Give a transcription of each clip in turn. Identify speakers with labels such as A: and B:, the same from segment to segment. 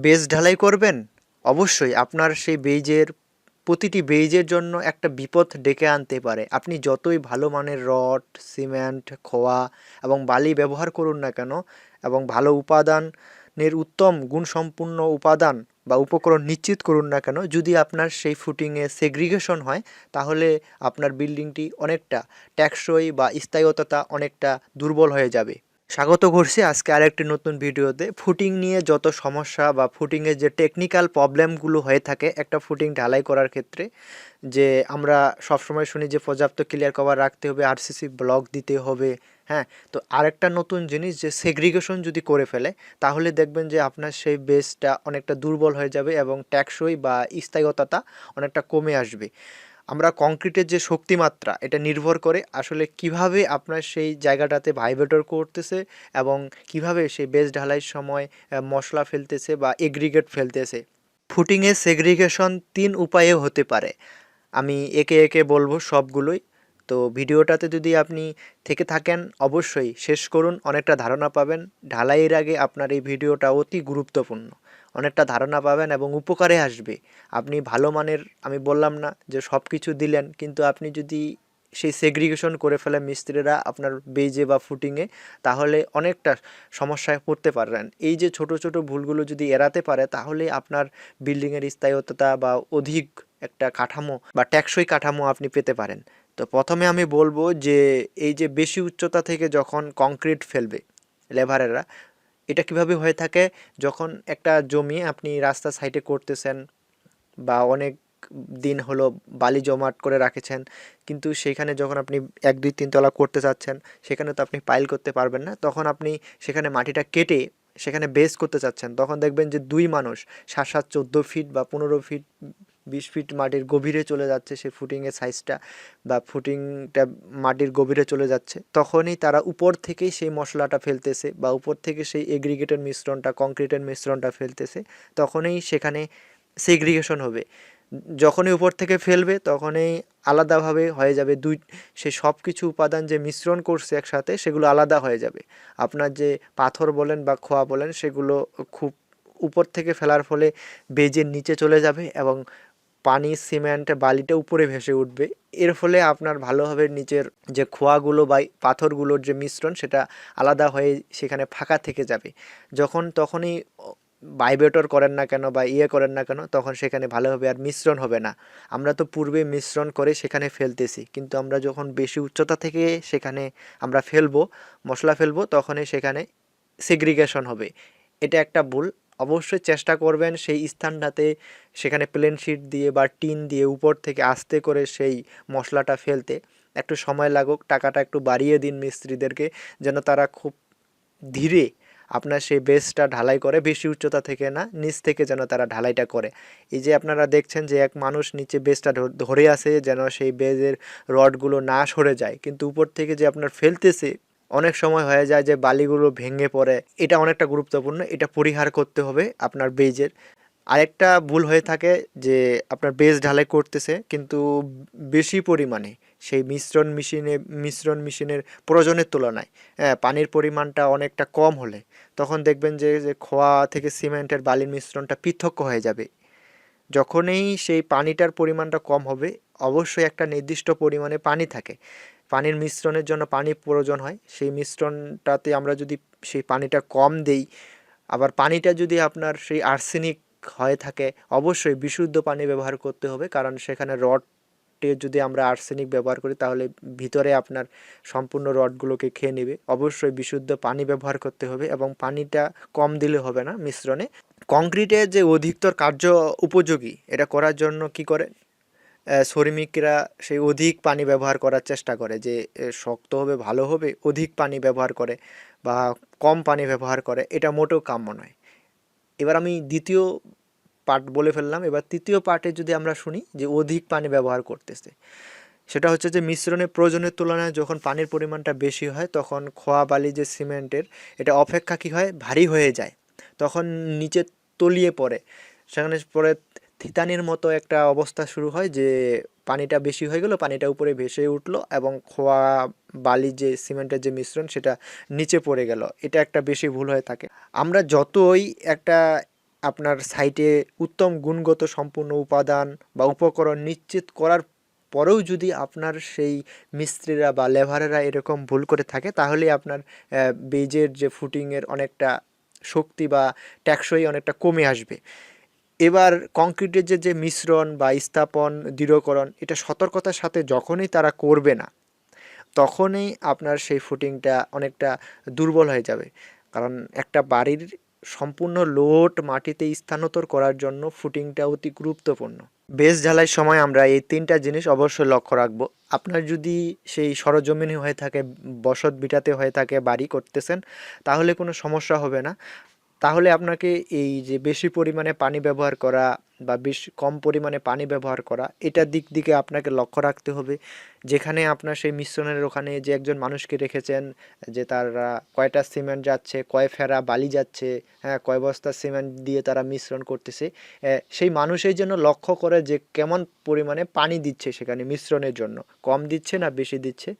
A: Base ঢালাই করবেন? অবশ্যই, আপনার সেই বেজের, প্রতিটি বেজের জন্য একটা বিপদ ডেকে আনতে পারে। আপনি যতই ভালো মানের রড, সিমেন্ট, খোয়া এবং বালি ব্যবহার করুন না কেন, এবং ভালো উপাদানের উত্তম গুণসম্পন্ন উপাদান বা উপকরণ নিশ্চিত করুন না কেন, যদি আপনার সেই ফুটিংয়ে সেগ্রিগেশন হয়, তাহলে আপনার বিল্ডিংটি অনেকটা টেকসই বা স্থায়িত্বতা অনেকটা দুর্বল হয়ে যাবে। স্বাগত করছি আজকে আরেকটি নতুন ভিডিওতে। ফুটিং নিয়ে যত সমস্যা বা ফুটিংয়ের যে টেকনিক্যাল প্রবলেমগুলো হয়ে থাকে, একটা ফুটিং ঢালাই করার ক্ষেত্রে যে আমরা সবসময় শুনি যে পর্যাপ্ত ক্লিয়ার কভার রাখতে হবে আরসিসি ব্লক দিতে হবে হ্যাঁ? তো আরেকটা নতুন জিনিস যে সেগ্রিগেশন যদি করে ফেলে, তাহলে দেখবেন যে আপনার সেই বেসটা অনেকটা দুর্বল হয়ে যাবে এবং ট্যাক্সই বা স্থায়িত্বতা অনেকটা কমে আসবে। আমরা কংক্রিটের যে শক্তিমাত্রা, এটা নির্ভর করে আসলে কীভাবে আপনার সেই জায়গাটাতে ভাইব্রেটর করতেছে এবং কীভাবে সেই বেস ঢালাইয়ের সময় মশলা ফেলতেছে বা এগ্রিগেট ফেলতেছে। ফুটিংয়ে সেগ্রিগেশন তিন উপায়ে হতে পারে। আমি একে একে বলব সবগুলোই। তো ভিডিওটাতে যদি আপনি থেকে থাকেন, অবশ্যই শেষ করুন, অনেকটা ধারণা পাবেন। ঢালাইয়ের আগে আপনার এই ভিডিওটা অতি গুরুত্বপূর্ণ। অনেকটা ধারণা পাবেন এবং উপকারে আসবে। আপনি ভালো মানের, আমি বললাম না যে সব কিছু দিলেন, কিন্তু আপনি যদি সেই সেগ্রিগেশন করে ফেলে মিস্ত্রিরা আপনার বেজে বা ফুটিংয়ে তাহলে অনেকটা সমস্যায় পড়তে পারেন এই যে ছোট ছোট ভুলগুলো যদি এড়াতে পারে, তাহলে আপনার বিল্ডিংয়ের স্থায়িত্বতা বা অধিক একটা কাঠামো বা টেকসই কাঠামো আপনি পেতে পারেন। তো প্রথমে আমি বলব যে, এই যে বেশি উচ্চতা থেকে যখন কংক্রিট ফেলবে লেবারেরা এটা কীভাবে হয়ে থাকে? যখন একটা জমি আপনি রাস্তা সাইডে করতেছেন বা অনেক দিন হলো বালি জমাট করে রাখেছেন, কিন্তু সেখানে যখন আপনি এক, দুই তিনতলা করতে চাচ্ছেন, সেখানে তো আপনি পাইল করতে পারবেন না। তখন আপনি সেখানে মাটিটা কেটে সেখানে বেস করতে চাচ্ছেন। তখন দেখবেন যে দুই মানুষ, সাত সাত, চোদ্দ ফিট বা পনেরো ফিট বিশ ফিট মাটির গভীরে চলে যাচ্ছে সেই ফুটিংয়ের সাইজটা বা ফুটিংটা মাটির গভীরে চলে যাচ্ছে। তখনই তারা উপর থেকেই সেই মশলাটা ফেলতেছে বা উপর থেকে সেই এগ্রিগেটের মিশ্রণটা কংক্রিটের মিশ্রণটা ফেলতেছে। তখনই সেখানে সেগ্রিগেশন হবে। যখনই উপর থেকে ফেলবে, তখনই আলাদাভাবে হয়ে যাবে দুই, সে সব কিছু উপাদান যে মিশ্রণ করছে একসাথে, সেগুলো আলাদা হয়ে যাবে। আপনার যে পাথর বলেন বা খোয়া বলেন, সেগুলো খুব উপর থেকে ফেলার ফলে বেজের নিচে চলে যাবে এবং পানি, সিমেন্ট বালিটা উপরে ভেসে উঠবে। এর ফলে আপনার ভালোভাবে নিচের যে খোয়াগুলো বা পাথরগুলোর যে মিশ্রণ, সেটা আলাদা হয়ে সেখানে ফাঁকা থেকে যাবে। যখন তখনই ভাইব্রেটর করেন না কেন বা ইয়ে করেন না কেন, তখন সেখানে ভালোভাবে আর মিশ্রণ হবে না। আমরা তো পূর্বে মিশ্রণ করে সেখানে ফেলতেছি, কিন্তু আমরা যখন বেশি উচ্চতা থেকে সেখানে আমরা ফেলব, মশলা ফেলব, তখনই সেখানে সেগ্রিগেশন হবে। এটা একটা ভুল। অবশ্যই চেষ্টা করবেন সেই স্থানটাতে সেখানে প্লেন শিট দিয়ে বা টিন দিয়ে উপর থেকে আস্তে করে সেই মশলাটা ফেলতে একটু সময় লাগুক, টাকাটা একটু বাড়িয়ে দিন মিস্ত্রিদেরকে যেন তারা খুব ধীরে আপনার সেই বেসটা ঢালাই করে, বেশি উচ্চতা থেকে না, নিচ থেকে যেন তারা ঢালাইটা করে। এই যে আপনারা দেখছেন যে এক মানুষ নিচে বেসটা ধর- আছে যেন সেই বেজের রডগুলো না সরে যায়, কিন্তু উপর থেকে যে আপনার ফেলতেছে অনেক সময় হয়ে যায় যে বালিগুলো ভেঙে পড়ে। এটা অনেকটা গুরুত্বপূর্ণ, এটা পরিহার করতে হবে আপনার বেজের। আরেকটা ভুল হয়ে থাকে যে আপনার বেজ ঢালাই করতেছে, কিন্তু বেশি পরিমাণে, সেই মিশ্রণ মেশিনে, মিশ্রণ মেশিনের প্রয়োজনের তুলনায় হ্যাঁ পানির পরিমাণটা অনেকটা কম হলে, তখন দেখবেন যে যে খোয়া থেকে সিমেন্টের বালির মিশ্রণটা পৃথক হয়ে যাবে। যখনই সেই পানিটার পরিমাণটা কম হবে, অবশ্যই একটা নির্দিষ্ট পরিমাণে পানি থাকে। পানির মিশ্রণের জন্য পানি প্রয়োজন হয়। সেই মিশ্রণটাতে আমরা যদি সেই পানিটা কম দেই, আবার পানিটা যদি আপনার সেই আর্সেনিক হয়ে থাকে, অবশ্যই বিশুদ্ধ পানি ব্যবহার করতে হবে, কারণ সেখানে রডে যদি আমরা আর্সেনিক ব্যবহার করি, তাহলে ভিতরে আপনার সম্পূর্ণ রডগুলোকে খেয়ে নেবে। অবশ্যই বিশুদ্ধ পানি ব্যবহার করতে হবে এবং পানিটা কম দিলে হবে না মিশ্রণে। কংক্রিটের যে অধিকতর কার্য উপযোগী, এটা করার জন্য কি করে শ্রমিকরা সেই অধিক পানি ব্যবহার করার চেষ্টা করে যে শক্ত হবে, ভালো হবে, অধিক পানি ব্যবহার করে বা কম পানি ব্যবহার করে, এটা মোটেও কাম্য নয়। এবার আমি দ্বিতীয় পার্ট বলে ফেললাম। এবার তৃতীয় পার্টে যদি আমরা শুনি যে অধিক পানি ব্যবহার করতেছে, সেটা হচ্ছে যে মিশ্রণের প্রয়োজনের তুলনায় যখন পানির পরিমাণটা বেশি হয়, তখন খোয়া বালি যে সিমেন্টের, এটা অপেক্ষা কী হয়? ভারী হয়ে যায়। তখন নিচে তলিয়ে পড়ে। সেখানে পরে থিতানির মতো একটা অবস্থা শুরু হয় যে পানিটা বেশি হয়ে গেলো, পানিটা উপরে ভেসে উঠল এবং খোয়া বালি যে সিমেন্টের যে মিশ্রণ সেটা নিচে পড়ে গেল। এটা একটা বেশি ভুল হয়ে থাকে। আমরা যতই একটা আপনার সাইটে উত্তম গুণগত সম্পূর্ণ উপাদান বা উপকরণ নিশ্চিত করার পরেও যদি আপনার সেই মিস্ত্রিরা বা লেবারেরা এরকম ভুল করে থাকে তাহলে আপনার বেজের যে ফুটিংয়ের অনেকটা শক্তি বা টেকসই অনেকটা কমে আসবে। এবার কংক্রিটের যে যে মিশ্রণ বা স্থাপন, দৃঢ়করণ, এটা সতর্কতার সাথে যখনই তারা করবে না, তখনই আপনার সেই ফুটিংটা অনেকটা দুর্বল হয়ে যাবে। কারণ একটা বাড়ির সম্পূর্ণ লোড মাটিতে স্থানান্তর করার জন্য ফুটিংটা অতি গুরুত্বপূর্ণ। বেশ ঢালাই সময় আমরা এই তিনটা জিনিস অবশ্যই লক্ষ্য রাখব। আপনার যদি সেই সরজমিনে হয়ে থাকে, বসত বিটাতে হয়ে থাকে, বাড়ি করতেছেন, তাহলে কোনো সমস্যা হবে না। তাহলে আপনাকে এই যে বেশি পরিমাণে পানি ব্যবহার করা বা বেশ কম পরিমাণে পানি ব্যবহার করা এটার দিক দিকে আপনাকে লক্ষ্য রাখতে হবে। যেখানে আপনার সেই মিশ্রণের ওখানে যে একজন মানুষকে রেখেছেন, যে তারা কয়টা সিমেন্ট যাচ্ছে, কয় ফেরা বালি যাচ্ছে হ্যাঁ কয় বস্তা সিমেন্ট দিয়ে তারা মিশ্রণ করতেছে সেই মানুষের জন্য লক্ষ্য করে যে কেমন পরিমাণে পানি দিচ্ছে সেখানে মিশ্রণের জন্য। কম দিচ্ছে না বেশি দিচ্ছে?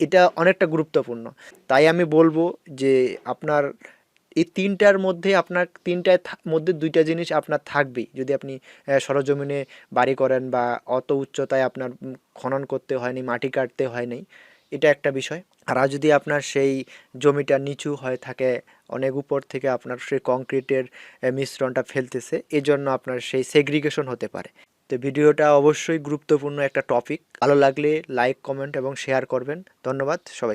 A: এটা অনেকটা গুরুত্বপূর্ণ। তাই আমি বলব যে আপনার এই তিনটার মধ্যে আপনার তিনটার থা- মধ্যে দুইটা জিনিস আপনার থাকবেই। যদি আপনি সরজমিনে বাড়ি করেন বা অত উচ্চতায় আপনার খনন করতে হয়নি, মাটি কাটতে হয়নি, এটা একটা বিষয়। আর আর যদি আপনার সেই জমিটা নিচু হয়ে থাকে, অনেক উপর থেকে আপনার সেই কংক্রিটের মিশ্রণটা ফেলতেছে, এজন্য আপনার সেই সেগ্রিগেশন হতে পারে। তো ভিডিওটা অবশ্যই গুরুত্বপূর্ণ একটা টপিক ভালো লাগলে লাইক কমেন্ট এবং শেয়ার করবেন। ধন্যবাদ সবাই